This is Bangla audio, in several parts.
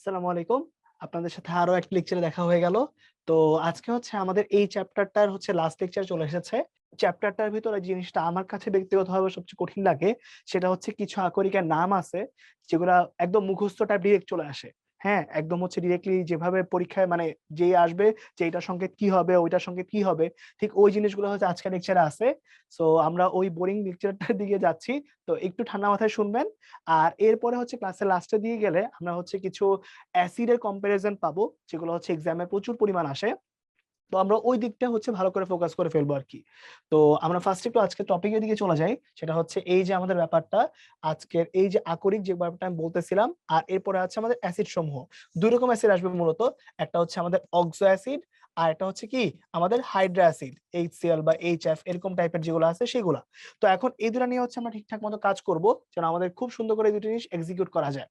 আসসালামু আলাইকুম। আপনাদের সাথে আরও একটা লেকচারে দেখা হয়ে গেল। তো আজকে হচ্ছে আমাদের এই চ্যাপ্টারটার হচ্ছে লাস্ট লেকচার চলে এসেছে। চ্যাপ্টারটার ভিতরে জিনিসটা আমার কাছে ব্যক্তিগতভাবে সবচেয়ে কঠিন লাগে, সেটা হচ্ছে কিছু আকরিকার নাম আছে, যেগুলা একদম মুখস্থ টাইপ ডিরেক্ট চলে আসে। হ্যাঁ একদম হচ্ছে ডিরেক্টলি যেভাবে পরীক্ষায় মানে যে আসবে, যে এটার সঙ্গে কি হবে, ওইটার সঙ্গে কি হবে, ঠিক ওই জিনিসগুলো হচ্ছে আজকের লেকচারে আছে। সো আমরা ওই বোরিং লেকচারটার দিকে যাচ্ছি। তো একটু ঠান্ডা মাথায় শুনবেন। আর এরপরে হচ্ছে ক্লাসের লাস্টে দিয়ে গেলে আমরা হচ্ছে কিছু অ্যাসিডের কম্পারিজন পাবো, যেগুলো হচ্ছে এক্সামে প্রচুর পরিমাণ আসে। তো আমরা ওই দিকটা হচ্ছে ভালো করে ফোকাস করে ফেলব আর কি। তো আমরা ফার্স্ট একটু আজকে টপিকের দিকে চলে যাই, সেটা হচ্ছে এই যে আমাদের ব্যাপারটা, আজকের এই যে আকরিক যে ব্যাপারটা আমি বলতেছিলাম, আর এরপরে আছে আমাদের অ্যাসিড সমূহ। দুই রকম অ্যাসিড আসবে মূলত, একটা হচ্ছে আমাদের অক্সো অ্যাসিড আর এটা হচ্ছে কি, আমাদের হাইড্রা অ্যাসিড এইচসিএল বা এইচএফ এরকম টাইপের যেগুলো আছে সেগুলা। তো এখন এই দুটো নিয়ে হচ্ছে আমরা ঠিকঠাক মতো কাজ করব, যেন আমাদের খুব সুন্দর করে এই দুটো জিনিস এক্সিকিউট করা যায়।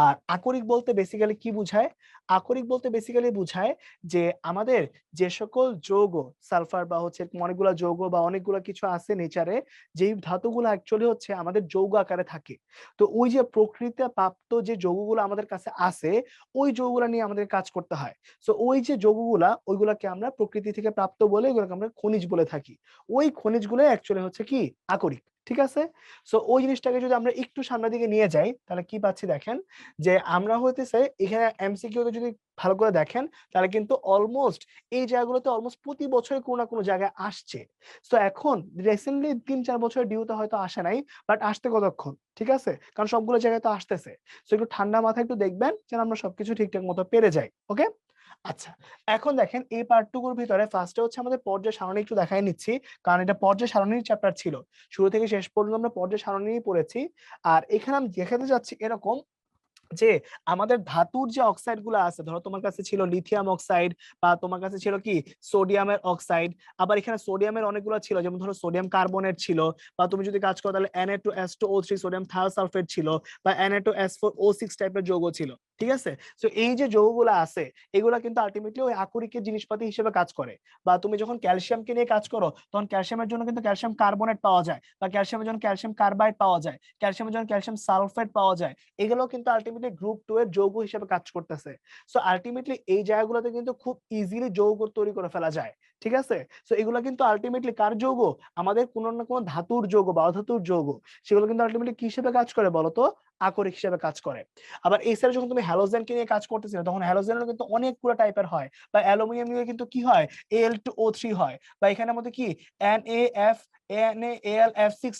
আর আকরিক বলতে বেসিক্যালি কি বুঝায়? আকরিক বলতে বেসিক্যালি বুঝায় যে আমাদের যে সকল যৌগ সালফার বা হচ্ছে অনেকগুলা যৌগ বা অনেকগুলো কিছু আছে নেচারে যেই ধাতুগুলো অ্যাকচুয়ালি হচ্ছে আমাদের যৌগ আকারে থাকে। তো ওই যে প্রকৃতিতে প্রাপ্ত যে যৌগগুলো আমাদের কাছে আছে, ওই যৌগগুলো নিয়ে আমাদের কাজ করতে হয়। সো ওই যে যৌগগুলা, ওইগুলাকে আমরা প্রকৃতি থেকে প্রাপ্ত বলে এগুলোকে আমরা খনিজ বলে থাকি। ওই খনিজগুলো অ্যাকচুয়ালি হচ্ছে কি? আকরিক। ঠিক আছে? সো ওই জিনিসটাকে যদি আমরা একটু সামনের দিকে নিয়ে যাই, তাহলে কি পাচ্ছি দেখেন? যে আমরা হইতেছে এখানে এমসিকিউ তে যদি ভালো করে দেখেন, তাহলে কিন্তু অলমোস্ট এই জায়গাগুলোতে অলমোস্ট প্রতি বছরে কোনো না কোনো জায়গায় আসছে। তো এখন রিসেন্টলি তিন চার বছর ডিউতে হয়তো আসে নাই বাট আসতে কতক্ষণ? ঠিক আছে? কারণ সবগুলো জায়গায় তো আসতেছে। তো একটু ঠান্ডা মাথায় একটু দেখবেন যেন আমরা সবকিছু ঠিকঠাক মতো পেরে যাই ওকে আচ্ছা এখন দেখেন এই পার্টটুকুর ভিতরে ফার্স্টে হচ্ছে আমাদের পর্যায় সারণী একটু দেখাই নিচ্ছি। কারণ এটা পর্যায় সারণীর চ্যাপ্টার ছিল। শুরু থেকে শেষ পর্যন্ত আমরা পর্যায় সারণী পড়েছি। আর এখানে আমি দেখাতে যাচ্ছি এরকম যে আমাদের ধাতুর যে অক্সাইডগুলো আছে, ধরো তোমার কাছে ছিল লিথিয়াম অক্সাইড বা তোমার কাছে ছিল কি? সোডিয়ামের অক্সাইড আবার এখানে সোডিয়ামের অনেকগুলো ছিল, যেমন ধরো সোডিয়াম কার্বনেট ছিল বা তুমি যদি কাজ করো তাহলে N two S two O three sodium thiosulfate ছিল বা N two S four O six টাইপের যৌগ ছিল। ঠিক আছে? তো এই যে যৌগগুলো আছে, এগুলো কিন্তু আলটিমেটলি ওই আকরিকের জিনিসপাতি হিসেবে কাজ করে। বা তুমি যখন ক্যালসিয়ামকে নিয়ে কাজ করো, তখন ক্যালসিয়ামের জন্য কিন্তু ক্যালসিয়াম কার্বনেট পাওয়া যায় বা ক্যালসিয়ামের জন্য ক্যালসিয়াম কার্বাইড পাওয়া যায়, ক্যালসিয়ামের জন্য ক্যালসিয়াম সালফেট পাওয়া যায় এগুলো কিন্তু আলটিমেটলি গ্রুপ টু এর যৌগ হিসেবে কাজ করতেছে। সো আলটিমেটলি এই জায়গাগুলোতে কিন্তু খুব ইজিলি যৌগ তৈরি করে ফেলা যায়, ঠিক আছে? সো এগুলো কিন্তু আলটিমেটলি কার যৌগ? আমাদের কোনো না কোনো ধাতুর যৌগ বা অধাতুর যৌগ। সেগুলো কিন্তু আলটিমেটলি কি হিসেবে কাজ করে বলতো? আকরিক হিসেবে কাজ করে। আবার সাইডে যখন তুমি হ্যালোজেনকে নিয়ে কাজ করতেছিলে, তখন হ্যালোজেনের কিন্তু অনেকগুলো টাইপের হয়। বা অ্যালুমিনিয়াম নিয়ে কিন্তু কি হয়? এল টু ও থ্রি হয়। বা এখানের মধ্যে কি? এন এ এফ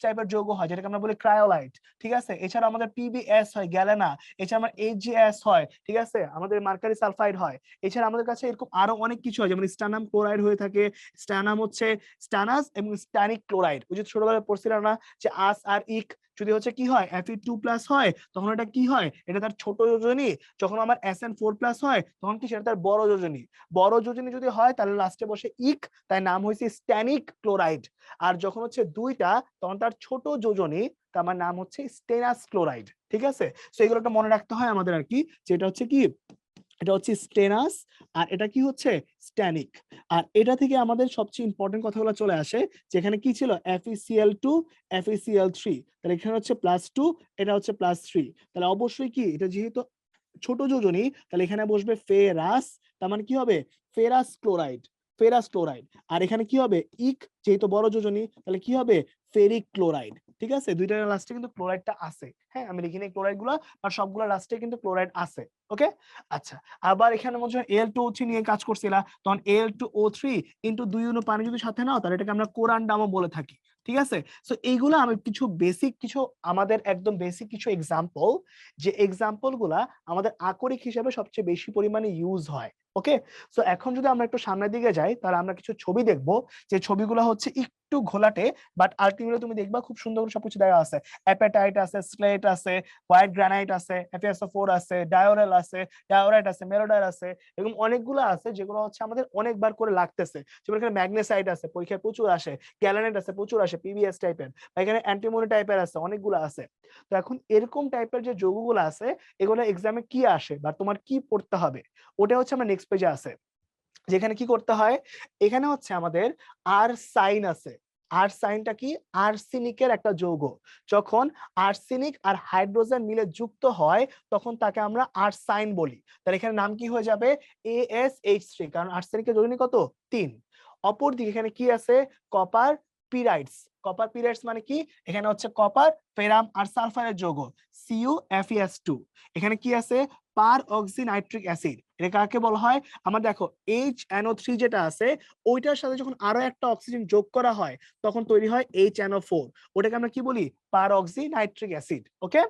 টাইপের যৌগ হয়, যেটাকে আমরা বলি ক্রায়োলাইট ঠিক আছে? এছাড়া আমাদের পিবিএস হয় গ্যালেনা এছাড়া আমার এইচজিএস হয়, ঠিক আছে? আমাদের মার্কারি সালফাইড হয়। এছাড়া আমাদের কাছে এরকম আরও অনেক কিছু হয়, যেমন স্টানাম ক্লোরাইড হয়ে থাকে স্টানাম হচ্ছে স্টানাস এবং স্টানিক ক্লোরাইড ওই যে ছোটবেলায় পড়ছিলাম না যে আস আর ইক যদি হচ্ছে কি হয় এফ টু প্লাস হয়, তখন এটা কি হয়? এটা তার ছোট যোজনী। যখন আমার এস এন ফোর প্লাস হয়, তখন কি সেটা তার বড় যোজনী? বড় যোজনী যদি হয়, তাহলে লাস্টে বসে ইক তাই নাম হয়েছে স্ট্যানিক ক্লোরাইড আর যখন হচ্ছে দুইটা, তখন তার ছোট যোজনী আমার নাম হচ্ছে স্টেনাস ক্লোরাইড ঠিক আছে? তো এগুলো একটা মনে রাখতে হয় আমাদের আর কি, যেটা হচ্ছে কি এটা হচ্ছে স্টেনাস, আর এটা কি হচ্ছে? স্ট্যানিক। আর এটা থেকে আমাদের সবচেয়ে ইম্পর্টেন্ট কথাগুলো চলে আসে যেখানে কি ছিল? এফইসিএল টু এফইসিএল থ্রি তাহলে এখানে হচ্ছে প্লাস টু এটা হচ্ছে প্লাস থ্রি তাহলে অবশ্যই কি? এটা যেহেতু ছোট যোজনী, তাহলে এখানে বসবে ফেরাস, তার মানে কি হবে? Ferrous chloride. ফেরাস ক্লোরাইড আর এখানে কি হবে? ইক যেহেতু বড় যোজনী, তাহলে কি হবে? ফেরিক ক্লোরাইড ঠিক আছে? দুইটার লাস্টে কিন্তু ক্লোরাইডটা আছে। হ্যাঁ আমি লিখিনি ক্লোরাইডগুলা আর সবগুলো লাস্টে কিন্তু ক্লোরাইড আছে। ওকে? আচ্ছা আবার এখানে মনে হয় এল টু থ্রি নিয়ে কাজ করছিলা। তখন L two O three into দুই অনু পানি যদি সাথে নাও, তাহলে এটাকে আমরা কোরআন ডামও বলে থাকি। ঠিক আছে? সো এইগুলো আমি কিছু বেসিক কিছু আমাদের একদম বেসিক কিছু এক্সাম্পল যে এক্সাম্পলগুলা আমাদের আকরিক হিসাবে সবচেয়ে বেশি পরিমাণে ইউজ হয়। ওকে সো এখন যদি আমরা একটু সামনের দিকে যাই, তাহলে আমরা কিছু ছবি দেখব। যে ছবিগুলো হচ্ছে একটু ঘোলাটে বাট আলটিমেটলি তুমি দেখবা খুব সুন্দর করে সবকিছু দেওয়া আছে। অ্যাপেটাইট আছে স্লেট আছে হোয়াইট গ্রানাইট আছে ফোর আছে ডায়োরেল আছে ডায়োরাইট আছে মেলোডার আছে এরকম অনেকগুলো আছে যেগুলো হচ্ছে আমাদের অনেকবার করে লাগতেছে। যেমন এখানে ম্যাগনেসাইট আছে, পরীক্ষায় প্রচুর আসে গ্যালানাইট আছে, প্রচুর আসে পিবিএস টাইপের এখানে অ্যান্টিমনি টাইপের আছে, অনেকগুলো আছে। তো এখন এরকম টাইপের যে যৌগগুলো আছে, এগুলো এক্সামে কি আসে বা তোমার কি পড়তে হবে? ওটা হচ্ছে আমরা নেক্সট পেজে আছে। যেখানে কি করতে হয়? এখানে হচ্ছে আমাদের আর সাইন আছে। আর্সাইনটা কি? আর্সেনিকের একটা যৌগ। যখন আর্সেনিক আর হাইড্রোজেন মিলে যুক্ত হয়, তখন তাকে আমরা আর্সাইন বলি। তাহলে এখানে নাম কি হয়ে যাবে? এএসএইচ থ্রি কারণ আর্সেনিকের যৌগিনী কত? তিন। অপরদিকে এখানে কি আছে? কপার পিরাইডস কপার পিরাইডস মানে কি? এখানে হচ্ছে কপার ফেরাম আর সালফারের যৌগ। সিইউ এফইএস টু এখানে কি আছে? Per oxy nitric acid. এটা কাকে বলা হয়? আমার দেখো এইচ এনও থ্রি যেটা আছে, ওইটার সাথে যখন আরও একটা অক্সিজেন যোগ করা হয়, তখন তৈরি হয় এইচ এনও ফোর ওটাকে আমরা কি বলি? পার অক্সি নাইট্রিক অ্যাসিড ওকে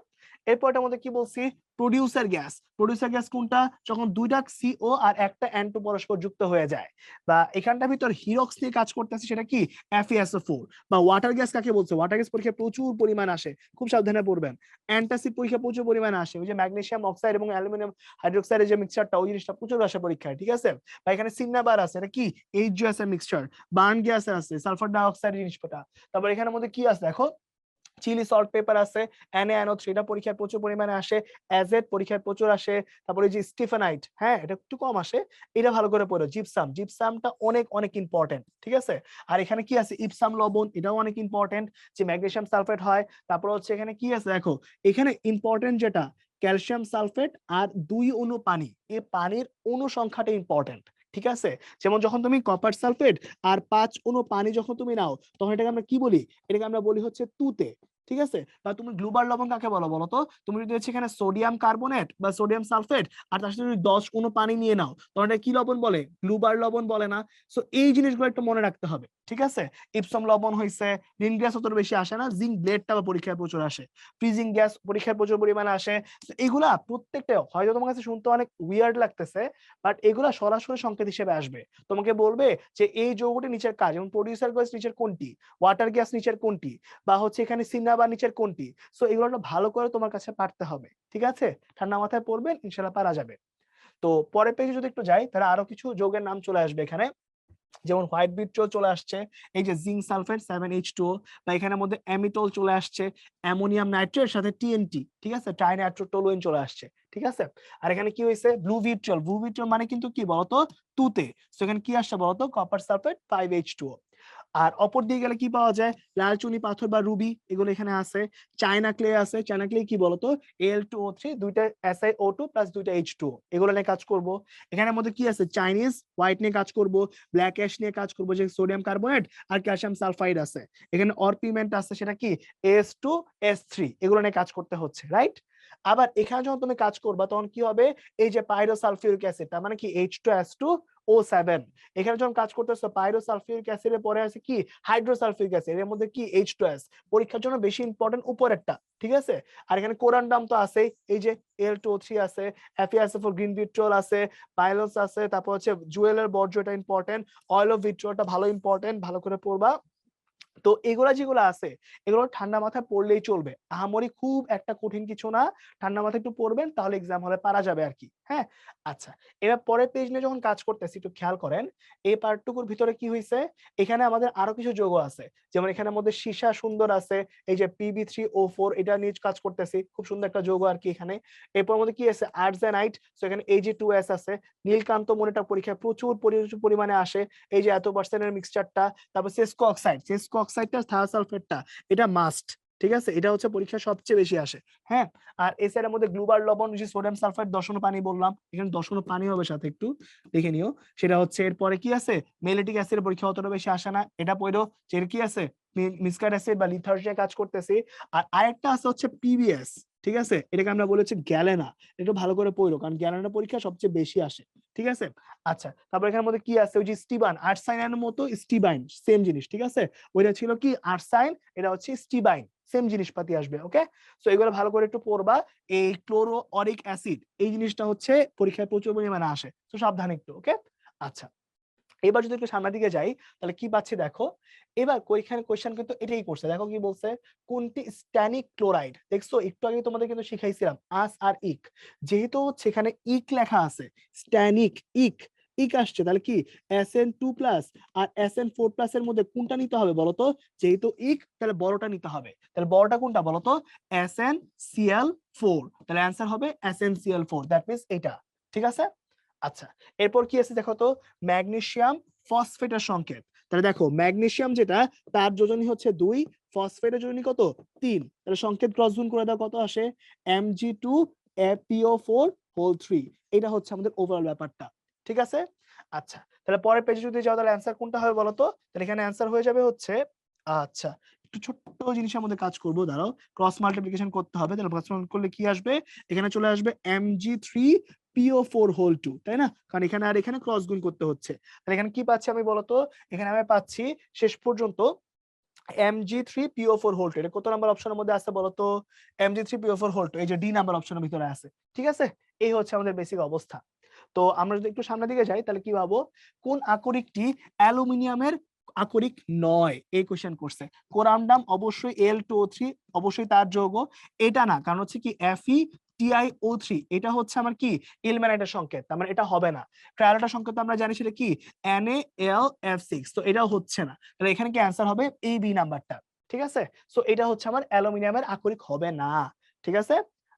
এরপরটার মধ্যে কি বলছি? প্রডিউসার গ্যাস প্রডিউসার গ্যাস কোনটা? যখন দুইটা সিও আর একটা অ্যান্টো পরস্পর যুক্ত হয়ে যায়। বা এখানটার ভিতর হিরক্স নিয়ে কাজ করতেছে সেটা কি? এফএসও ফোর বা ওয়াটার গ্যাস কাকে বলছে? ওয়াটার গ্যাস পরীক্ষায় প্রচুর পরিমাণ আসে। খুব সাবধানে পড়বেন। অ্যান্টাসিড পরীক্ষা প্রচুর পরিমাণে আসে। ওই যে ম্যাগনেসিয়াম অক্সাইড এবং অ্যালুমিনিয়াম হাইড্রোক্সাইডের যে মিক্সচারটা ওই জিনিসটা প্রচুর আসে পরীক্ষায়, ঠিক আছে? বা এখানে সিন্নাবার আছে। এটা কি? এইচ গ্যাস এর মিক্সচার বার্ন গ্যাস আছে। সালফার ডাইঅক্সাইড জিনিসটা। তারপর এখানের মধ্যে কি আছে? দেখো চিলি সল্ট পেপার আছে NaNO3 থ্রিটা পরীক্ষায় প্রচুর পরিমাণে আসে অ্যাজেড পরীক্ষায় প্রচুর আসে, তারপরে যে স্টিফেনাইট হ্যাঁ এটা একটু কম আসে, এটা ভালো করে পড়ো জিপসাম জিপসামটা অনেক অনেক ইম্পর্টেন্ট ঠিক আছে? আর এখানে কি আছে? ইপসাম লবণ, এটাও অনেক ইম্পর্টেন্ট যে ম্যাগনেসিয়াম সালফেট হয়, তারপর হচ্ছে এখানে কি আছে? দেখো, এখানে ইম্পর্টেন্ট যেটা ক্যালসিয়াম সালফেট আর দুই অণু পানি, এই পানির অণু সংখ্যাটা ইম্পর্টেন্ট ঠিক আছে? যেমন যখন তুমি কপার সালফেট আর পাঁচ কোন পানি যখন তুমি নাও, তখন এটাকে আমরা কি বলি? এটাকে আমরা বলি হচ্ছে তুতে। ঠিক আছে? বা তুমি গ্লুবার লবণ কাকে বলো বলো তো? তুমি যদি হচ্ছে এখানে সোডিয়াম কার্বনেট বা সোডিয়াম সালফেট আর তার সাথে যদি দশ অণু পানি নিয়ে নাও তখন এটা কি লবণ বলে? গ্লুবার লবণ বলে না। সো এই জিনিসগুলো একটু মনে রাখতে হবে, ঠিক আছে? ইপসম লবণ হয়েছে রিন গ্যাস অত বেশি আসে না, জিঙ্ক ব্লেডটা বা পরীক্ষায় প্রচুর আসে। ফ্রিজিং গ্যাস পরীক্ষায় প্রচুর পরিমাণে আসে। এগুলা প্রত্যেকটা, হয়তো তোমার কাছে শুনতে অনেক উইয়ার্ড লাগতেছে বাট এগুলা সরাসরি সংকেত হিসেবে আসবে। তোমাকে বলবে যে এই যৌগটি নিচের কাজ এবং প্রডিউসার গ্যাস নিচের কোনটি? ওয়াটার গ্যাস নিচের কোনটি? বা হচ্ছে এখানে সিনা বা নিচের কোনটি? সো এগুলো ভালো করে তোমার কাছে পারতে হবে। ঠিক আছে? ঠান্ডা মাথায় পড়বেন ইনশাল্লাহ পারা যাবে। তো, পরের পেজে যদি একটু যাই, তাহলে আরও কিছু যৌগের নাম চলে আসবে এখানে। যেমন হোয়াইট বিট্রোল চলে আসছে, এই যে zinc sulphate seven H two বা এখানের মধ্যে অ্যামিটল চলে আসছে অ্যামোনিয়াম নাইট্রেট সাথে টিএনটি ঠিক আছে? ট্রাইনাইট্রোটোলুইন চলে আসছে, ঠিক আছে? আর এখানে কি হয়েছে? ব্লু ভিট্রিয়ল ব্লু ভিট্রিয়ল মানে কিন্তু কি বলতো? তুতে। সো এখানে কি আসছে বলতো? Copper sulphate five H two আর অপর দিকে গেলে কি পাওয়া যায়? লাল চুনি, পাথর বা রুবি এগুলো এখানে আছে। চায়না ক্লে আছে। চায়না ক্লে কি বলতো? এল টু ও থ্রি দুইটা S I O two plus দুইটা এইচ টু এগুলো নিয়ে কাজ করব। এখানের মধ্যে কি আছে? চাইনিজ হোয়াইট নিয়ে কাজ করব ব্ল্যাক অ্যাশ নিয়ে কাজ করব, যে সোডিয়াম কার্বনেট আর ক্যালসিয়াম সালফাইড আছে। এখানে অরপিমেন্ট আছে সেটা কি? এস টু এস থ্রি এগুলো নিয়ে কাজ করতে হচ্ছে রাইট আবার এখানে যখন তুমি কাজ করবা তখন কি হবে? এই যে পাইরোসালফিউরিক অ্যাসিড মানে কি? H two S two O seven এখানে যখন কাজ করতেছো পাইরোসালফিউরিক অ্যাসিডের পরে আছে কি? হাইড্রোসালফিউরিক অ্যাসিড এর মধ্যে কি? এইচ টু এস পরীক্ষার জন্য বেশি ইম্পর্টেন্ট উপরেরটা, ঠিক আছে? আর এখানে কোরান্ডাম তো আছেই, এই যে এল টু থ্রি আছে এফিএসএফ গ্রিন ভিট্রোল আছে পাইলস আছে, তারপর হচ্ছে জুয়েলের বর্জ্যটা ইম্পর্টেন্ট অয়েল অফ ভিট্রোলটা ভালো ইম্পর্টেন্ট ভালো করে পড়বা। তো এগুলা যেগুলো আছে, এগুলো ঠান্ডা মাথায় পড়লেই চলবে। আহামরি খুব একটা কঠিন কিছু না, ঠান্ডা মাথায় একটু পড়বেন, তাহলে এক্সাম হলে পারা যাবে আর কি হ্যাঁ? আচ্ছা এবার পরের পেজ নিয়ে যখন কাজ করতেছি, একটু খেয়াল করেন, এই পার্টটুকুর ভিতরে কি হয়েছে এখানে আমাদের আরও কিছু যোগ আছে, যেমন এখানের মধ্যে সীসা সুন্দর আছে, এই যে পিবি থ্রি ও ফোর এটা নিয়ে কাজ করতেছি, খুব সুন্দর একটা যোগ আর কি এখানে। এরপর মধ্যে কি আছে? আর্টজেনাইট সো এখানে এই যে টু এস আছে, নীলকান্ত মনিটা পরীক্ষায় প্রচুর পরিমাণে আসে, এই যে এত পার্সেন্টের মিক্সচারটা তারপর সেসকো অক্সাইড সেসকো অক্সাইডটা থায়োসালফেটটা এটা মাস্ট ঠিক আছে? এটা হচ্ছে পরীক্ষা সবচেয়ে বেশি আসে হ্যাঁ? আর সাইডের মধ্যে গ্লুবার লবণ, যে সোডিয়াম সালফাইড দশন পানি বললাম, এখানে দশন পানি হবে সাথে একটু, দেখে নিও। সেটা হচ্ছে এরপরে কি আছে? মেলেটিক অ্যাসিডের পরীক্ষা অতটা বেশি আসে না, এটা পড়ো এর কি আছে? মিসকার অ্যাসিড বা লিথার্জিয়া কাজ করতেছে। আর আরেকটা আছে হচ্ছে পিবিএস ঠিক আছে? এটাকে আমরা বলি হচ্ছে গ্যালেনা। একটু ভালো করে পড়ো, কারণ গ্যালেনা পরীক্ষা সবচেয়ে বেশি আসে, ঠিক আছে? আচ্ছা তারপর এখানের মধ্যে কি আছে? ওই যে স্টিবান আর্টসাইনের মতো স্টিবাইন সেম জিনিস, ঠিক আছে? ওইটা ছিল কি? আর্টসাইন এটা হচ্ছে স্টিবাইন সেম জিনিসপাতি আসবে ওকে সো এগুলো ভালো করে একটু পড়বা। এই ক্লোরো অরিক অ্যাসিড, এই জিনিসটা হচ্ছে পরীক্ষায় প্রচুর পরিমাণে আসে, তো সাবধান একটু ওকে আচ্ছা এবার যদি একটু সামনের দিকে যাই, তাহলে কি পাচ্ছি দেখো? এবার এখানে কোয়েশ্চেন কিন্তু এটাই করছে। দেখো কি বলছে? কোনটি স্ট্যানিক ক্লোরাইড দেখছ? একটু আগে তোমাদের কিন্তু শিখাইছিলাম। আস আর ইক। যেহেতু সেখানে ইক লেখা আছে স্ট্যানিক ইক ইক আসছে। তাহলে কি? এস এন টু প্লাস আর এস এন ফোর প্লাস এর মধ্যে কোনটা নিতে হবে বলতো? যেহেতু ইক, তাহলে বড়টা নিতে হবে। তাহলে বড়টা কোনটা বলতো? এস এন সিএল ফোর তাহলে অ্যান্সার হবে S N CL four that means এটা। ঠিক আছে? আচ্ছা এরপর কি আছে দেখো তো? ম্যাগনেসিয়াম ফসফেটের সংকেত। তাহলে দেখো, ম্যাগনেসিয়াম যেটা, তার যোজনী হচ্ছে দুই, ফসফেটের যোজনী কত? তিন। তাহলে সংকেত ক্রস গুণ করে দাও, কত আসে? M G two APO four whole three এটা হচ্ছে আমাদের ওভারঅল ব্যাপারটা। ঠিক আছে? আচ্ছা তাহলে পরের পেজে যদি যাও, তাহলে অ্যান্সার কোনটা হবে বলো তো? তাহলে এখানে অ্যান্সার হয়ে যাবে হচ্ছে আচ্ছা একটু ছোট্ট জিনিসের মধ্যে কাজ করব, দাঁড়াও। ক্রস মাল্টিপ্লিকেশন করতে হবে, তাহলে ক্রস করলে কি আসবে? এখানে চলে আসবে M G three P O four whole two তাই না? কারণ এখানে আর এখানে ক্রস গুণ করতে হচ্ছে। তাহলে এখানে কি পাচ্ছি আমি বলতো? এখানে আমি পাচ্ছি শেষ পর্যন্ত M G three P O four whole two এটা কত নাম্বার অপশনের মধ্যে আছে বলতো? M G three P O four whole two এই যে ডি নাম্বার অপশনের ভিতরে আছে, ঠিক আছে? এই হচ্ছে আমাদের বেসিক অবস্থা। তো আমরা যদি একটু সামনের দিকে যাই, তাহলে কি ভাবো কোন আকরিকটি অ্যালুমিনিয়ামের আকরিক নয়? এই কোশ্চেন করছে। কোরামডাম অবশ্যই এল টু থ্রি অবশ্যই তার যৌগ। এটা না, কারণ হচ্ছে কি এফই টিআই ও থ্রি এটা হচ্ছে আমার কি? ইলম্যানাইটের সংকেত, তার মানে এটা হবে না। ট্রায়োলাটার সংকেত আমরা জানি সেটা কি? এন তো এটাও হচ্ছে না। তাহলে এখানে কি অ্যান্সার হবে? এই বি নাম্বারটা, ঠিক আছে? সো এটা হচ্ছে আমার অ্যালুমিনিয়ামের আকরিক হবে না, ঠিক আছে?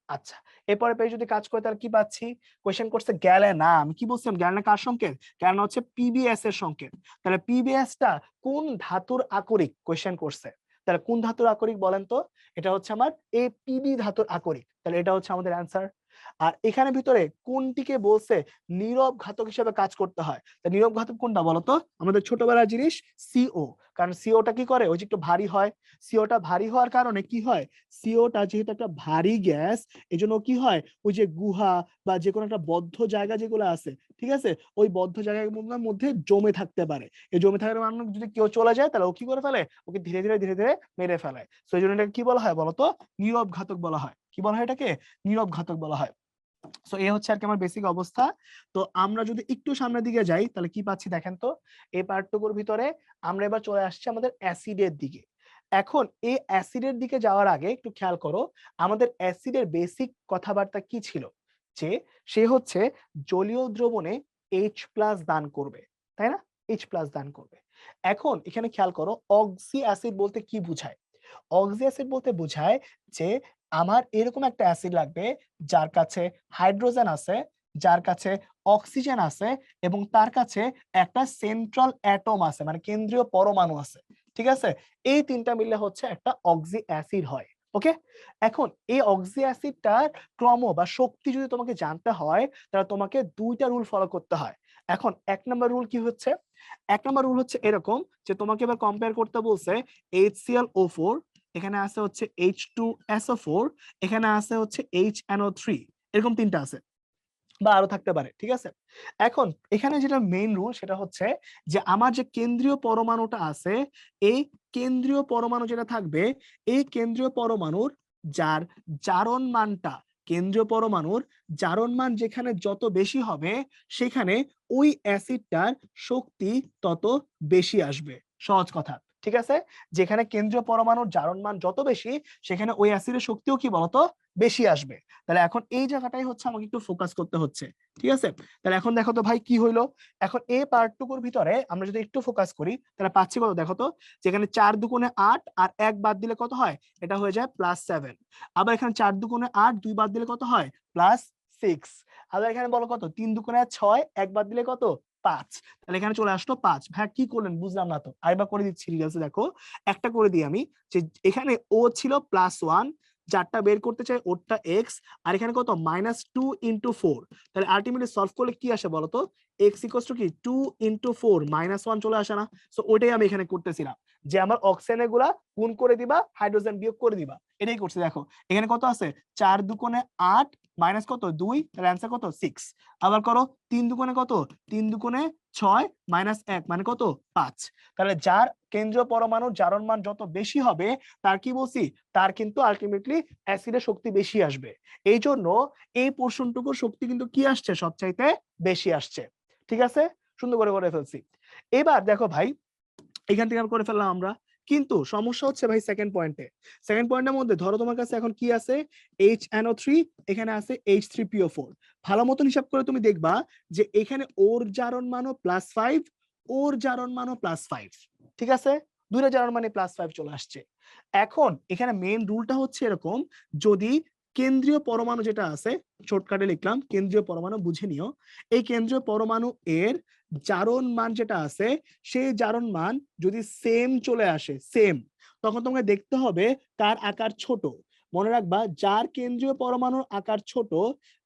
আচ্ছা এরপরে পেয়ে যদি কাজ করে, তাহলে কি পাচ্ছি? কোয়েশ্চেন করছে গ্যালেনা আমি কি বলছিলাম? গ্যালেনা কার সংকেত? গ্যালেনা হচ্ছে পিবিএস এর সংকেত। তাহলে পিবিএস টা কোন ধাতুর আকরিক? কোয়েশ্চেন করছে। তাহলে কোন ধাতুর আকরিক বলেন তো? এটা হচ্ছে আমার এ পিবি ধাতুর আকরিক। তাহলে এটা হচ্ছে আমাদের অ্যান্সার আর এখানে ভিতরে কোনটিকে বলছে নীরব ঘাতক হিসেবে কাজ করতে হয়? তা নীরব ঘাতক কোনটা বলতো? আমাদের ছোটবেলার জিনিস সিও। কারণ সিওটা কি করে? ওই যে একটু ভারী হয়। সিওটা ভারী হওয়ার কারণে কি হয়? সিওটা যেহেতু একটা ভারী গ্যাস এই জন্য কি হয়? ওই যে গুহা বা যে কোনো একটা বদ্ধ জায়গা যেগুলো আছে, ঠিক আছে? ওই বদ্ধ জায়গাগুলোর মধ্যে জমে থাকতে পারে। এই জমে থাকার মানুষ যদি কেউ চলে যায়, তাহলে ও কি করে ফেলে? ওকে ধীরে ধীরে ধীরে ধীরে মেরে ফেলে। এই জন্য এটাকে কি বলা হয় বলতো? নীরব ঘাতক বলা হয়। কি বলা হয় এটাকে? নীরব ঘাতক বলা হয়। সো এ হচ্ছে আর কি আমার বেসিক অবস্থা। তো আমরা যদি একটু সামনের দিকে যাই, তাহলে কি পাচ্ছি দেখেন তো? এই পার্টটুকুর ভিতরে আমরা এবার চলে আসছি আমাদের অ্যাসিডের দিকে। এখন এই অ্যাসিডের দিকে যাওয়ার আগে একটু খেয়াল করো, আমাদের অ্যাসিডের বেসিক কথাবার্তা কি ছিল? যে সে হচ্ছে জলীয় দ্রবণে এইচ প্লাস দান করবে, তাই না? এইচ প্লাস দান করবে। এখন এখানে খেয়াল করো অক্সি অ্যাসিড বলতে কি বোঝায়? অক্সি অ্যাসিড বলতে বোঝায় যে আমার এরকম একটা অ্যাসিড লাগবে যার কাছে হাইড্রোজেন আছে, যার কাছে অক্সিজেন আছে এবং তার কাছে একটা সেন্ট্রাল অ্যাটম আছে মানে কেন্দ্রীয় পরমাণু আছে, ঠিক আছে? এই তিনটা মিলে হচ্ছে একটা অক্সি অ্যাসিড হয়, ওকে? এখন এই অক্সি অ্যাসিডটার ক্রম বা শক্তি যদি তোমাকে জানতে হয়, তাহলে তোমাকে দুইটা রুল ফলো করতে হয়। এখন এক নম্বর রুল কি হচ্ছে? এক নম্বর রুল হচ্ছে এরকম যে তোমাকে এবার কম্পেয়ার করতে বলছে এইচ সিএল ও ফোর এখানে আছে হচ্ছে এইচ টু এসও ফোর এখানে আছে হচ্ছে এইচ এনও থ্রি এরকম তিনটা আছে বা আরও থাকতে পারে, ঠিক আছে? এখন এখানে যেটা মেইন রুল সেটা হচ্ছে যে আমার যে কেন্দ্রীয় পরমাণুটা আছে, এই কেন্দ্রীয় পরমাণু যেটা থাকবে, এই কেন্দ্রীয় পরমাণুর যার জারণ মানটা, কেন্দ্রীয় পরমাণুর জারণ মান যেখানে যত বেশি হবে, সেখানে ওই অ্যাসিডটার শক্তি তত বেশি আসবে। সহজ কথা। ঠিক আছে? যেখানে কেন্দ্রীয় পরমাণুর জারণ মান যত বেশি, সেখানে ওই অ্যাসিডের শক্তিও কি বলতো? বেশি আসবে। তাহলে এখন এই জায়গাটাই হচ্ছে আমাকে একটু ফোকাস করতে হচ্ছে, ঠিক আছে? তাহলে এখন দেখো তো ভাই কি হইল? এখন এই পার্টটুকুর ভিতরে আমরা যদি একটু ফোকাস করি, তাহলে পাচ্ছি কত দেখো তো? যেখানে চার দুগুণে আট আর এক বাদ দিলে কত হয়? এটা হয়ে যায় প্লাস সেভেন আবার এখানে চার দুগুণে আট, দুই বাদ দিলে কত হয়? প্লাস সিক্স আবার এখানে বলো কত? তিন দুগুণে ছয়, এক বাদ দিলে কত? পাঁচ। তাহলে এখানে চলে আসলো পাঁচ। কি করলেন? বুঝলাম না তো। করে দিচ্ছি রিজাল্টে দেখো, একটা করে দিই আমি। যে এখানে ও ছিল প্লাস ওয়ান যারটা বের করতে চাই ওরটা এক্স আর এখানে কত? মাইনাস টু ইন্টু ফোর তাহলে আলটিমেটলি সলভ করলে কি আসে বলতো? এক্স ইকোয়াস টু কি? Two into four minus one চলে আসে না। সো ওইটাই আমি এখানে করতেছিলাম। যে আমার অক্সিজেনেরগুলা গুণ করে দিবা হাইড্রোজেন বিয়োগ করে দিবা। এটাই করছি। দেখো, এখানে কত আছে? চার দুকোণে আট মাইনাস কত? দুই, তাহলে অ্যান্সার কত? সিক্স আবার করো, তিন দুকোণে কত? তিন দুকোণে ছয় মাইনাস এক মানে কত? পাঁচ। তাহলে যার কেন্দ্রীয় পরমাণুর জারণ মান যত বেশি হবে, তার কি বলছি? তার কিন্তু আলটিমেটলি অ্যাসিডের শক্তি বেশি আসবে। এই জন্য এই পোর্শনটুকুর শক্তি কিন্তু কি আসছে? সবচাইতে বেশি আসছে। ঠিক আছে? সুন্দর করে করে ফেলছি। এবার দেখো ভাই, এখান থেকে করে ফেললাম আমরা। কিন্তু সমস্যা হচ্ছে ভাই সেকেন্ড পয়েন্টে সেকেন্ড পয়েন্টের মধ্যে ধরো তোমার কাছে এখন কি আছে? এইচ এনও থ্রি এখানে আছে এইচ থ্রি পিও ফোর ভালো মতন হিসাব করে তুমি দেখবা যে এখানে ওর জারণ মানও প্লাস ফাইভ ওর জারণ মানও প্লাস ফাইভ ঠিক আছে? দুইটা জারণ মানে প্লাস ফাইভ চলে আসছে। এখন এখানে মেইন রুলটা হচ্ছে এরকম, যদি কেন্দ্রীয় পরমাণু যেটা আছে শর্টকাটে লিখলাম, কেন্দ্রীয় পরমাণু বুঝে নিও, এই কেন্দ্রীয় পরমাণু এর জারণ মান যেটা আছে, সেই জারণ মান যদি সেম চলে আসে সেম তখন তোমাকে দেখতে হবে তার আকার ছোট। মনে রাখবা, যার কেন্দ্রীয় পরমাণুর আকার ছোট,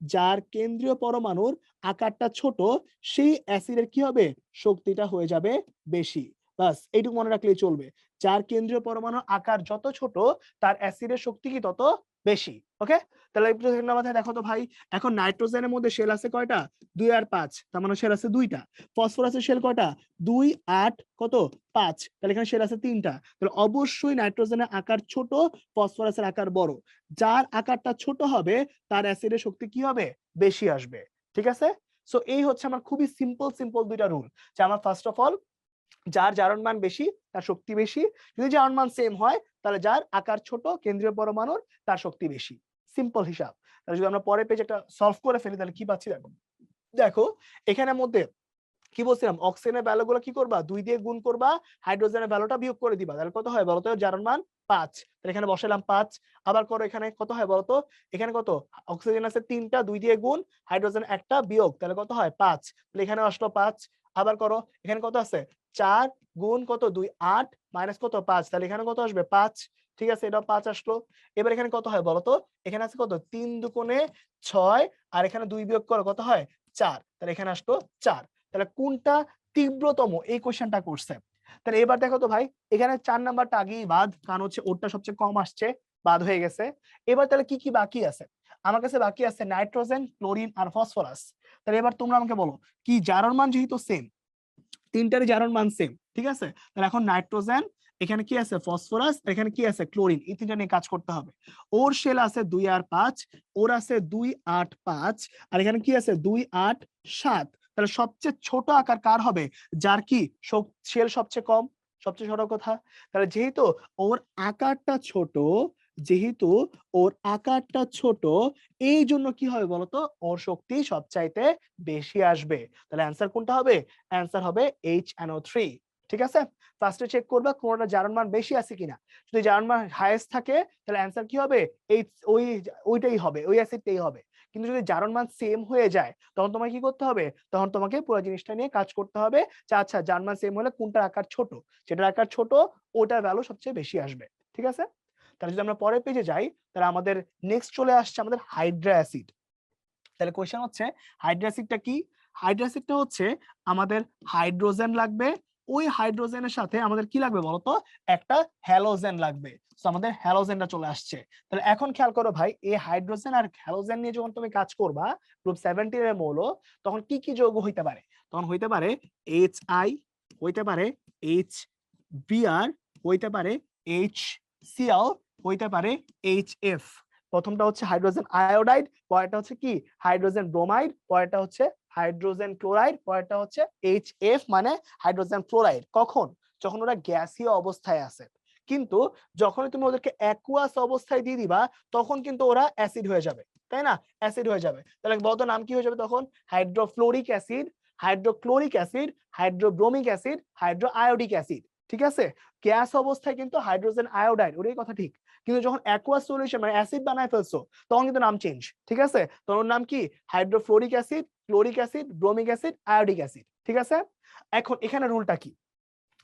যার কেন্দ্রীয় পরমাণুর আকারটা ছোট, সেই অ্যাসিডের কি হবে? শক্তিটা হয়ে যাবে বেশি। বাস এইটুকু মনে রাখলেই চলবে। যার কেন্দ্রীয় পরমাণুর আকার যত ছোট, তার অ্যাসিডের শক্তি কি তত বেশি ওকে তাহলে একটু মাথায় দেখো তো ভাই, এখন নাইট্রোজেনের মধ্যে শেল আছে কয়টা? দুই আর পাঁচ, তার মানে শেল আছে দুইটা। ফসফরাসের শেল কয়টা? দুই, আট, কত? পাঁচ। তাহলে এখানে শেল আছে তিনটা। তাহলে অবশ্যই নাইট্রোজেনের আকার ছোট ফসফরাসের আকার বড়। যার আকারটা ছোট হবে, তার অ্যাসিডের শক্তি কি হবে? বেশি আসবে, ঠিক আছে? সো এই হচ্ছে আমার খুবই সিম্পল সিম্পল দুইটা রুল যে আমার ফার্স্ট অফ অল যার জারণ মান বেশি, তার শক্তি বেশি। যদি জারণ মান সেম হয়, তাহলে যার আকার ছোট, কেন্দ্রীয় পরমাণুর, তার শক্তি বেশি। সিম্পল হিসাব। তাহলে যদি আমরা পরের পেজ একটা সলভ করে ফেলি, তাহলে কি পাচ্ছি দেখো? দেখো এখানের মধ্যে কি বলছিলাম? অক্সিজেনের ভ্যালুগুলো কি করবা? দুই দিয়ে গুণ করবা হাইড্রোজেনের ভ্যালুটা বিয়োগ করে দিবা। তাহলে কত হয় বলতো জারণ মান পাঁচ। তাহলে এখানে বসালাম পাঁচ। আবার করো এখানে কত হয় বলতো এখানে কত? অক্সিজেন আছে তিনটা, দুই দিয়ে গুণ হাইড্রোজেন একটা বিয়োগ। তাহলে কত হয়? পাঁচ। তাহলে এখানে আসলো পাঁচ। আবার করো, এখানে কত আছে? চার গুণ কত? দুই, আট মাইনাস কত? পাঁচ। তাহলে এখানে কত আসবে? পাঁচ। ঠিক আছে এটা পাঁচ আসলো। এবার এখানে কত হয় বলতো? এখানে আছে কত? তিন দুকোণে ছয় আর এখানে দুই বিয়োগ করো, কত হয়? চার। তাহলে এখানে আসলো চার। তাহলে কোনটা তীব্রতম? এই কোশ্চেনটা করছে। তাহলে এবার দেখো তো ভাই, এখানে চার নাম্বারটা আগেই বাদ, কারণ হচ্ছে ওরটা সবচেয়ে কম আসছে, বাদ হয়ে গেছে। এবার তাহলে কি কি বাকি আছে? আমার কাছে বাকি আছে নাইট্রোজেন, ক্লোরিন আর ফসফরাস। তাহলে এবার তোমরা আমাকে বলো, কি জারণ মান যেহেতু সেম তিনটারই জারণ মান সেম ঠিক আছে? তাহলে এখন নাইট্রোজেন, এখানে কি আছে? ফসফরাস, এখানে কি আছে? ক্লোরিন, এই তিনটা নিয়ে কাজ করতে হবে। ওর শেল আছে দুই আর পাঁচ, ওর আছে দুই আট পাঁচ, আর এখানে কি আছে? দুই আট সাত। তাহলে সবচেয়ে ছোট আকার কার হবে? যার কি? শেল সবচেয়ে কম, সবচেয়ে ছোট কথা। তাহলে যেহেতু ওর আকারটা ছোট যেহেতু ওর আকারটা ছোট এই জন্য কি হবে বলতো? ওর শক্তি সবচাইতে বেশি আসবে। তাহলে অ্যান্সার কোনটা হবে? অ্যান্সার হবে এইচ এনও থ্রি ঠিক আছে? ফার্স্টে চেক করবা কোনটা জারণ মান বেশি আছে কিনা। যদি জারণ মান হাইয়েস্ট থাকে, তাহলে অ্যান্সার কি হবে? এই ওই, ওইটাই হবে, ওই অ্যাসিডটাই হবে। কিন্তু যদি জারণ মান সেম হয়ে যায়, তখন তোমাকে কি করতে হবে? তখন তোমাকে পুরো জিনিসটা নিয়ে কাজ করতে হবে। যে আচ্ছা জারণ মান সেম হলে কোনটার আকার ছোট? যেটার আকার ছোট, ওটার ভ্যালু সবচেয়ে বেশি আসবে, ঠিক আছে? তাহলে যদি আমরা পরের পেজে যাই, তাহলে আমাদের নেক্সট চলে আসছে আমাদের হাইড্রা অ্যাসিড তাহলে কোয়েশ্চেন হচ্ছে হাইড্রা অ্যাসিডটা কি? হাইড্রা অ্যাসিডটা হচ্ছে আমাদের হাইড্রোজেন লাগবে। ওই হাইড্রোজেনের সাথে আমাদের কি লাগবে বলতো? একটা হ্যালোজেন লাগবে। আমাদের হ্যালোজেনটা চলে আসছে। তাহলে এখন খেয়াল করো ভাই, এই হাইড্রোজেন আর হ্যালোজেন নিয়ে যখন তুমি কাজ করবা গ্রুপ সেভেন্টিন এর মৌল, তখন কি কি যৌগ হইতে পারে? তখন হইতে পারে এইচ আই হইতে পারে এইচ বিআর হইতে পারে এইচ সিএল হইতে পারে এইচ এফ প্রথমটা হচ্ছে হাইড্রোজেন আয়োডাইড, পরেরটা হচ্ছে কি? হাইড্রোজেন ব্রোমাইড, পরেরটা হচ্ছে হাইড্রোজেন ক্লোরাইড, পরেরটা হচ্ছে এইচ এফ মানে হাইড্রোজেন ফ্লোরাইড কখন? যখন ওরা গ্যাসীয় অবস্থায় আছে। কিন্তু যখনই তুমি ওদেরকে অ্যাকুয়াস অবস্থায় দিয়ে দিবা, তখন কিন্তু ওরা অ্যাসিড হয়ে যাবে। তাই না? অ্যাসিড হয়ে যাবে। তাহলে বলতো নাম কি হয়ে যাবে তখন? Hydrofluoric acid hydrochloric acid hydrobromic acid hydro iodic acid ঠিক আছে? গ্যাস অবস্থায় কিন্তু হাইড্রোজেন আয়োডাইড, ওটাই কথা ঠিক। কিন্তু যখন অ্যাকুয়াস সলিউশন মানে অ্যাসিড বানায় ফেলছো, তখন কিন্তু নাম চেঞ্জ ঠিক আছে? তখন নাম কি? Hydrofluoric acid chloric acid bromic acid iodic acid ঠিক আছে? এখন এখানে রুলটা কি?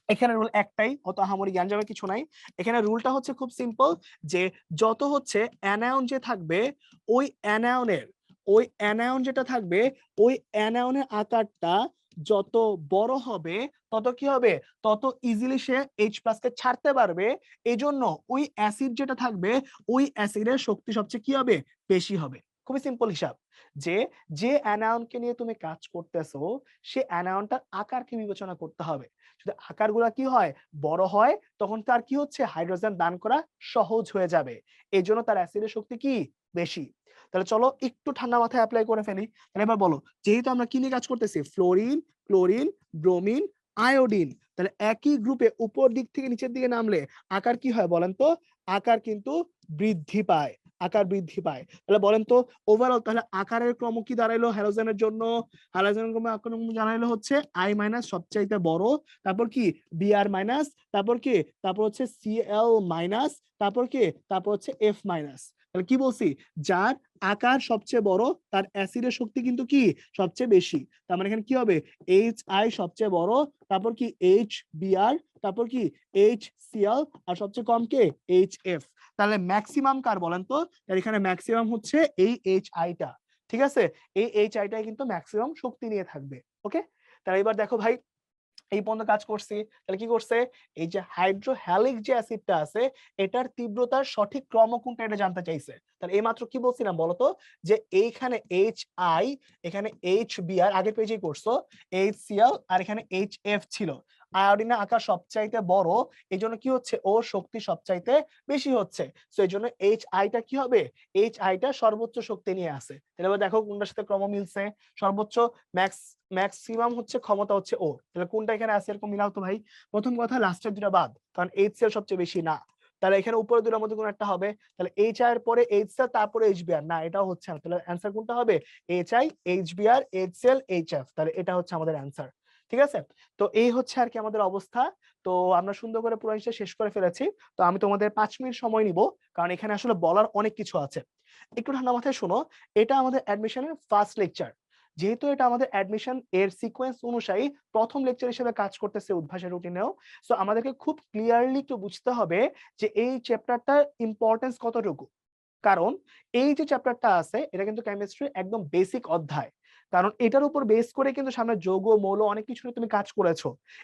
এখানে রুল একটাই, অত আহামরি জ্ঞান যাবে কিছু নাই। এখানে রুলটা হচ্ছে খুব সিম্পল যে যত হচ্ছে অ্যানায়ন যে থাকবে, ওই অ্যানায়নের ওই অ্যানায়ন যেটা থাকবে, ওই অ্যানায়নের আকারটা যত বড় হবে, তত কি হবে? তত ইজিলি সে এইচ প্লাসকে ছাড়তে পারবে। এই জন্য ওই অ্যাসিড যেটা থাকবে, ওই অ্যাসিডের শক্তি সবচেয়ে কি হবে? বেশি হবে। খুবই সিম্পল হিসাব। যে যে অ্যানায়নকে নিয়ে তুমি কাজ করতেছো, সে অ্যানায়নটার আকারকে বিবেচনা করতে হবে। যদি আকারগুলা কি হয়? বড় হয়, তখন তার কি হচ্ছে? হাইড্রোজেন দান করা সহজ হয়ে যাবে। এই জন্য তার অ্যাসিডের শক্তি কি? বেশি। তাহলে চলো একটু ঠান্ডা মাথায় অ্যাপ্লাই করে ফেলি। তাহলে এবার বলো, যেহেতু আমরা কি নিয়ে কাজ করতেছি? ফ্লোরিন ক্লোরিন ব্রোমিন আয়োডিন তাহলে একই গ্রুপে উপর দিক থেকে নিচের দিকে নামলে আকার কি হয় বলেন তো? আকার কিন্তু বৃদ্ধি পায়, আকার বৃদ্ধি পায়। তাহলে বলেন তো ওভারঅল তাহলে আকারের ক্রম কি দাঁড়াইলো হ্যালোজেনের জন্য? হ্যালোজেনের ক্রমে আকার হচ্ছে আই মাইনাস সবচাইতে বড়, তারপর কি? বিআর মাইনাস তারপর কি? তারপর হচ্ছে সিএল মাইনাস তারপর কি? তারপর হচ্ছে এফ মাইনাস তাহলে কি বলছি? যার আকার সবচেয়ে বড়, তার অ্যাসিডের শক্তি কিন্তু কি? সবচেয়ে বেশি। তার মানে এখানে কি হবে? এইচ আই সবচেয়ে বড়, তারপর কি এইচ বিআর তারপর কি এইচ সিএল আর সবচেয়ে কম কে? এইচ এফ তাহলে ম্যাক্সিমাম কার বলেন তো? এখানে ম্যাক্সিমাম হচ্ছে এই এইচ আইটা ঠিক আছে? এই এইচ আইটাই কিন্তু ম্যাক্সিমাম শক্তি নিয়ে থাকবে। ওকে তাহলে এবার দেখো ভাই এই পর্যন্ত কাজ করছি। তাহলে কি করছে? এই যে হাইড্রোহ্যালিক যে অ্যাসিডটা আছে, এটার তীব্রতার সঠিক ক্রম কোনটা এটা জানতে চাইছে? তাহলে এই মাত্র কি বলছিলাম বলতো? যে এইখানে এইচ আই এখানে এইচ বি আর আগের পেজেই করছ এইচ সিএল আর এখানে এইচ এফ ছিল। আয়োডিনের আকার সবচাইতে বড় এই জন্য কি হচ্ছে? ও শক্তি সবচাইতে বেশি হচ্ছে। তো এই জন্য এইচ আইটা কি হবে? এইচ আইটা সর্বোচ্চ শক্তি নিয়ে আসে তাহলে দেখো কোনটার সাথে ক্রম মিলছে। সর্বোচ্চ ম্যাক্স ম্যাক্সিমাম হচ্ছে ক্ষমতা হচ্ছে ও তাহলে কোনটা এখানে আছে? এরকম মিলাও তো ভাই। প্রথম কথা লাস্টের দুটা বাদ। কারণ এইচ সেল সবচেয়ে বেশি না। তাহলে এখানে উপরে দুটার মধ্যে কোন একটা হবে? তাহলে এইচ আই এর পরে এইচ সেল তারপরে এইচ বিআর না, এটাও হচ্ছে না। তাহলে অ্যান্সার কোনটা হবে? H I H B R H sell H F তাহলে এটা হচ্ছে আমাদের অ্যান্সার ঠিক আছে? তো এই হচ্ছে আর কি আমাদের অবস্থা। তো আমরা সুন্দর করে পুরো জিনিসটা শেষ করে ফেলেছি। তো আমি তোমাদের পাঁচ মিনিট সময় নিব, কারণ এখানে আসলে বলার অনেক কিছু আছে। একটু ঠান্ডা মাথায় শোনো, এটা আমাদের অ্যাডমিশনের ফার্স্ট লেকচার যেহেতু এটা আমাদের অ্যাডমিশন এর সিকোয়েন্স অনুযায়ী প্রথম লেকচার হিসেবে কাজ করতেছে উদ্ভাসের রুটিনেও সো আমাদেরকে খুব ক্লিয়ারলি একটু বুঝতে হবে যে এই চ্যাপ্টারটার ইম্পর্টেন্স কতটুকু। কারণ এই যে চ্যাপ্টারটা আছে, এটা কিন্তু কেমিস্ট্রি একদম বেসিক অধ্যায়। কারণ এটার উপর বেস করে কিন্তু সামনে যৌগ মৌল অনেক কিছু তুমি কাজ করেছ।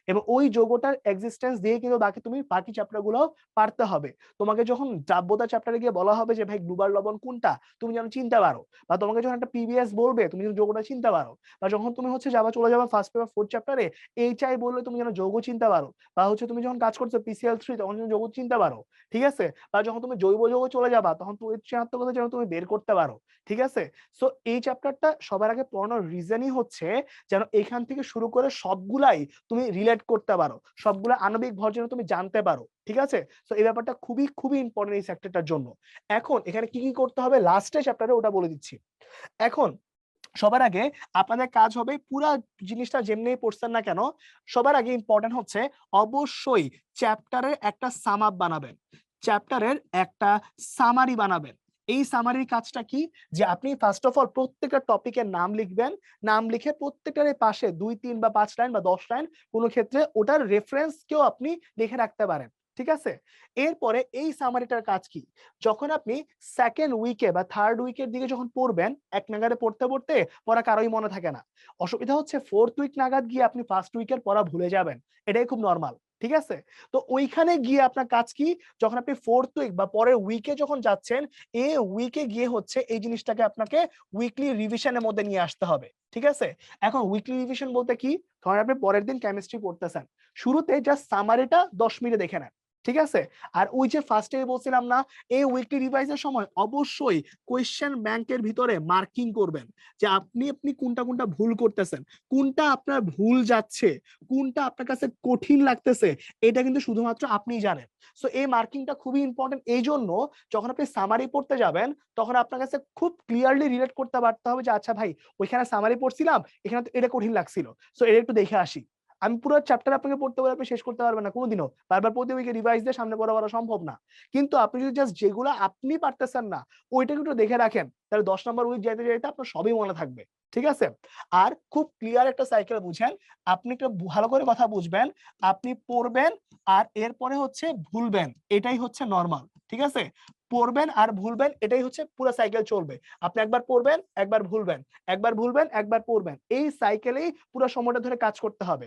এবং ওই যৌগটার এক্সিস্টেন্স দিয়ে কিন্তু বাকি তুমি বাকি চ্যাপ্টারগুলো পারতে হবে। তোমাকে যখন দ্রাব্যতা চ্যাপ্টারে গিয়ে বলা হবে যে, ভাই গ্লুবাল লবণ কোনটা? তুমি যেন চিনতে পারো। বা তোমাকে যখন একটা পিবিএস বলবে, তুমি যেন যৌগটা চিনতে পারো। বা যখন তুমি হচ্ছে যাবা, চলে যাবা ফার্স্ট পেপার ফোর্থ চ্যাপ্টারে এইচ আই বললে তুমি যেন যৌগ চিনতে পারো। বা হচ্ছে তুমি যখন কাজ করছ পিসিএল থ্রি তখন যেন যৌগ চিনতে পারো। ঠিক আছে? বা যখন তুমি জৈব যৌগ চলে যাবা, তখন তুমি ঋণাত্মকতা যেন তুমি বের করতে পারো। ঠিক আছে? সো এই চ্যাপ্টারটা সবার আগে পড়ানোর রিজনই হচ্ছে যেন এখান থেকে শুরু করে সবগুলাই তুমি রিলেট করতে পারো। সবগুলা আণবিক ভর যেন তুমি জানতে পারো, ঠিক আছে? তো এই ব্যাপারটা খুবই খুবই ইম্পর্টেন্ট এই সেক্টরটার জন্য। এখন এখানে কি কি করতে হবে? লাস্টে চ্যাপ্টারে ওটা বলে দিচ্ছি। এখন, সবার আগে আপনাদের কাজ হবে পুরা জিনিসটা যেমনি পড়ছেন না কেন, সবার আগে ইম্পর্টেন্ট হচ্ছে অবশ্যই চ্যাপ্টারের একটা সামাপ বানাবেন। চ্যাপ্টারের একটা সামারি বানাবেন। এই সামারির কাজটা কি? যে আপনি ফার্স্ট অফ অল প্রত্যেকটা টপিকের নাম লিখবেন। নাম লিখে প্রত্যেকটার পাশে দুই, তিন বা পাঁচ লাইন বা দশ লাইন কোনো ক্ষেত্রে ওটার রেফারেন্স কেও আপনি লিখে রাখতে পারেন। ঠিক আছে? এরপরে এই সামারিটার কাজ কি? যখন আপনি সেকেন্ড উইকে বা থার্ড উইকের দিকে যখন পড়বেন, এক নাগারে পড়তে পড়তে পড়া কারোই মনে থাকে না। অসুবিধা হচ্ছে ফোর্থ উইক নাগাদ গিয়ে আপনি ফার্স্ট উইকের পড়া ভুলে যাবেন। এটাই খুব নর্মাল ঠিক আছে? তো ওইখানে গিয়ে আপনার কাজ কি? যখন আপনি ফোর্থ উইক বা পরের উইকে যখন যাচ্ছেন, এ উইকে গিয়ে হচ্ছে এই জিনিসটাকে আপনাকে উইকলি রিভিশনের মধ্যে নিয়ে আসতে হবে, ঠিক আছে? এখন উইকলি রিভিশন বলতে কি? ধরেন আপনি পরের দিন কেমিস্ট্রি পড়তেছেন। শুরুতে জাস্ট সামারিটা দশ মিনিটে দেখে নেন। ঠিক আছে? আর ওই যে ফার্স্টে বলছিলাম না, এই উইকলি রিভাইজের সময় অবশ্যই কোয়েশ্চেন ব্যাংকের ভিতরে মার্কিং করবেন। যে আপনি আপনি কোনটা কোনটা ভুল করতেছেন, কোনটা আপনার ভুল যাচ্ছে, কোনটা আপনার কাছে কঠিন লাগতেছে, এটা কিন্তু শুধুমাত্র আপনি জানেন। সো এই মার্কিংটা খুবই ইম্পর্টেন্ট এই জন্য যখন আপনি সামারি পড়তে যাবেন, তখন আপনার কাছে খুব ক্লিয়ারলি রিলেট করতে পারতে হবে যে আচ্ছা ভাই, ওইখানে সামারি পড়ছিলাম, এখানে তো এটা কঠিন লাগছিল। সো এটা একটু দেখে আসি। আমি পুরো চ্যাপ্টার আপনাকে পড়তে আপনি শেষ করতে পারবেন না, কোনোদিনও। বারবার প্রতি উইকে রিভাইজ দিয়ে সামনে পড়া করা সম্ভব না। কিন্তু আপনি যদি জাস্ট যেগুলো আপনি পারতেছেন না, ওইটাকে একটু দেখে রাখেন, তাহলে দশ নম্বর উইক যাইতে যাইতে আপনার সবই মনে থাকবে, ঠিক আছে? আর খুব ক্লিয়ার একটা সাইকেল বুঝেন, আপনি একটা ভালো করে কথা বুঝবেন, আপনি পড়বেন আর এরপরে হচ্ছে ভুলবেন, এটাই হচ্ছে নর্মাল ঠিক আছে? পড়বেন আর ভুলবেন, এটাই হচ্ছে পুরো সাইকেল চলবে। আপনি একবার পড়বেন, একবার ভুলবেন একবার ভুলবেন, একবার পড়বেন। এই সাইকেলেই পুরো সময়টা ধরে কাজ করতে হবে।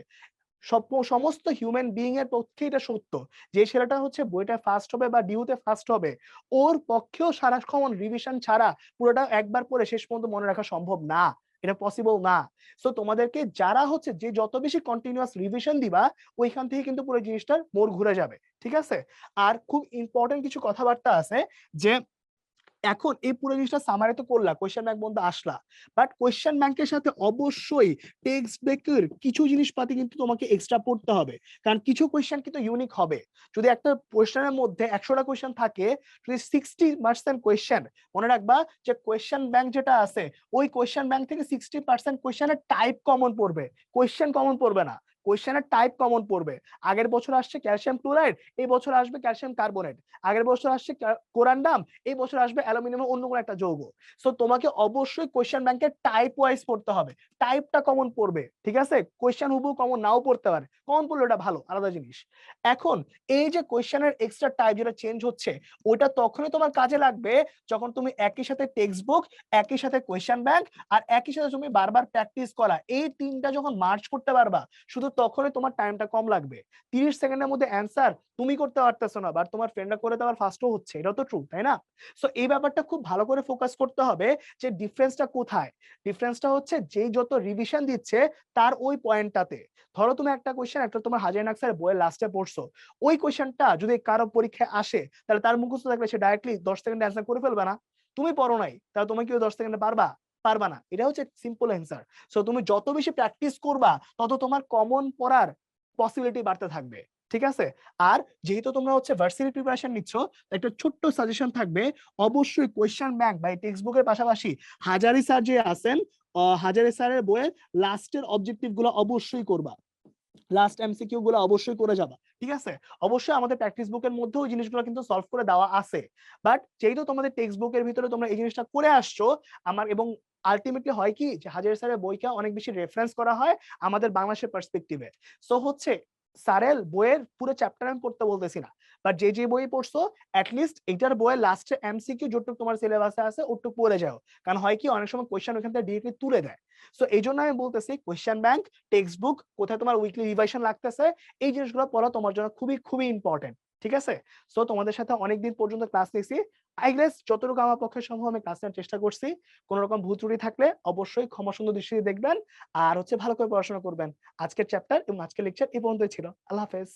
সমস্ত হিউম্যান বিইং এর পক্ষে এটা সত্য। যে ছেলেটা হচ্ছে বইটা ফার্স্ট হবে বা ডিউতে ফার্স্ট হবে, ওর পক্ষেও সারাক্ষণ রিভিশন ছাড়া পুরোটা একবার পড়ে শেষ পর্যন্ত মনে রাখা সম্ভব না। এটা পসিবল না। সো তোমাদেরকে যারা হচ্ছে যে যত বেশি কন্টিনিউয়াস রিভিশন দিবা, ওইখান থেকে কিন্তু পুরো জিনিসটার মোড় ঘুরে যাবে। ঠিক আছে? আর খুব ইম্পর্টেন্ট কিছু কথাবার্তা আছে যে এখন এই পুরো জিনিসটা সামারি তো করলা কোয়েশ্চেন ব্যাংক বন্ধ আসলা। বাট কোয়েশ্চেন ব্যাংকের সাথে অবশ্যই টেক্সট ব্রেকের কিছু জিনিসপাতি কিন্তু তোমাকে এক্সট্রা পড়তে হবে। কারণ কিছু কোয়েশ্চেন কিন্তু ইউনিক হবে। যদি একটা কোয়েশ্চেনের মধ্যে একশোটা কোয়েশ্চেন থাকে, যদি সিক্সটি পার্সেন্ট কোয়েশ্চেন মনে রাখবা যে কোয়েশ্চেন ব্যাংক যেটা আছে, ওই কোয়েশ্চেন ব্যাংক থেকে সিক্সটি পার্সেন্ট কোয়েশ্চেনের টাইপ কমন পড়বে। কোয়েশ্চেন কমন পড়বে না। কোয়েশ্চেনের টাইপ কমন পড়বে। আগের বছর আসছে ক্যালসিয়াম ক্লোরাইড এই বছর আসবে ক্যালসিয়াম কার্বনেট আগের বছর আসছে কোরান্ডাম এই বছর আসবে অ্যালুমিনিয়াম অন্য কোনো একটা যৌগ। সো তোমাকে অবশ্যই কোয়েশ্চেন ব্যাংকের টাইপ ওয়াইজ পড়তে হবে। টাইপটা কমন পড়বে, ঠিক আছে? কোয়েশ্চেন হুবু কমন নাও পড়তে পারে। কমন পড়লে ওটা ভালো, আলাদা জিনিস। এখন এই যে কোয়েশ্চেনের এক্সট্রা টাইপ যেটা চেঞ্জ হচ্ছে, ওটা তখনই তোমার কাজে লাগবে যখন তুমি একই সাথে টেক্সট বুক একই সাথে কোয়েশ্চেন ব্যাংক আর একই সাথে তুমি বারবার প্র্যাকটিস করা। এই তিনটা যখন মার্চ করতে পারবা, শুধু তখনই তোমার টাইমটা কম লাগবে। তিরিশ সেকেন্ডের মধ্যে অ্যান্সার তুমি করতে পারতেছো না বাট তোমার ফ্রেন্ডরা করে দেওয়ার ফার্স্টও হচ্ছে এটা তো ট্রু তাই না? সো এই ব্যাপারটা খুব ভালো করে ফোকাস করতে হবে যে ডিফারেন্সটা কোথায়? ডিফারেন্সটা হচ্ছে যেই যত রিভিশন দিচ্ছে তার ওই পয়েন্টটাতে ধরো তুমি একটা কোয়েশ্চেন একটা তোমার হাজার নাক্সার বইয়ের লাস্টে পড়ছো, ওই কোয়েশ্চেনটা যদি কারও পরীক্ষায় আসে, তাহলে তার মুখস্থ থাকলে সে ডাইরেক্টলি দশ সেকেন্ডে অ্যান্সার করে ফেলবে না। তুমি পড়ো নাই, তাহলে তুমি কি ওই দশ সেকেন্ডে পারবা। পারবা না। এটা হচ্ছে সিম্পল অ্যান্সার সো তুমি যত বেশি প্র্যাকটিস করবা, তত তোমার কমন পড়ার পসিবিলিটি বাড়তে থাকবে। ঠিক আছে? আর যেহেতু তোমরা হচ্ছে ভার্সিটি প্রিপারেশন নিচ্ছ একটা ছোট্ট সাজেশন থাকবে। অবশ্যই কোয়েশ্চেন ব্যাংক বা টেক্সট বুকের পাশাপাশি হাজারি স্যার যে আছেন হাজারি স্যারের বইয়ের লাস্টের অবজেক্টিভগুলো অবশ্যই করবা। লাস্ট এমসিকিউ গুলো অবশ্যই করে যাবা, ঠিক আছে? অবশ্যই আমাদের প্র্যাকটিস বুকের মধ্যেও জিনিসগুলো কিন্তু সলভ করে দেওয়া আছে। বাট যেহেতু তোমাদের টেক্সট বুকের ভিতরে তোমরা এই জিনিসটা করে আসছো, আমার এবং আলটিমেটলি হয় কি যে হাজার স্যারের বইকে অনেক বেশি রেফারেন্স করা হয় আমাদের বাংলাদেশের পার্সপেক্টিভে সো হচ্ছে স্যারের বইয়ের পুরো চ্যাপ্টার আমি পড়তে বলতেছি না। বাট যে যে বই পড়ছো অ্যাটলিস্ট এইটার বইয়ের লাস্টে এমসিকিউ যতটুকু তোমার সিলেবাসে আছে, ওটুকু পড়ে যাও। কারণ হয় কি, অনেক সময় কোয়েশ্চেন ওখান থেকে ডিরেক্টলি তুলে দেয়। সো এই জন্য আমি বলতেছি কোয়েশ্চেন ব্যাংক টেক্সট বুক কোথায় তোমার উইকলি রিভাইশন লাগতেছে, এই জিনিসগুলো পড়া তোমার জন্য খুবই খুবই ইম্পর্টেন্ট ঠিক আছে? সো তোমাদের সাথে অনেকদিন পর্যন্ত ক্লাস নিছি আই যতটুকু আমার পক্ষে সম্ভব আমি ক্লাস নেওয়ার চেষ্টা করছি। কোন রকম ভুল ত্রুটি থাকলে অবশ্যই ক্ষমা সুন্দর দৃষ্টিতে দেখবেন। আর হচ্ছে ভালো করে পড়াশোনা করবেন। আজকের চ্যাপ্টার এবং আজকের লেকচার এই পর্যন্তই ছিল। আল্লাহ হাফেজ।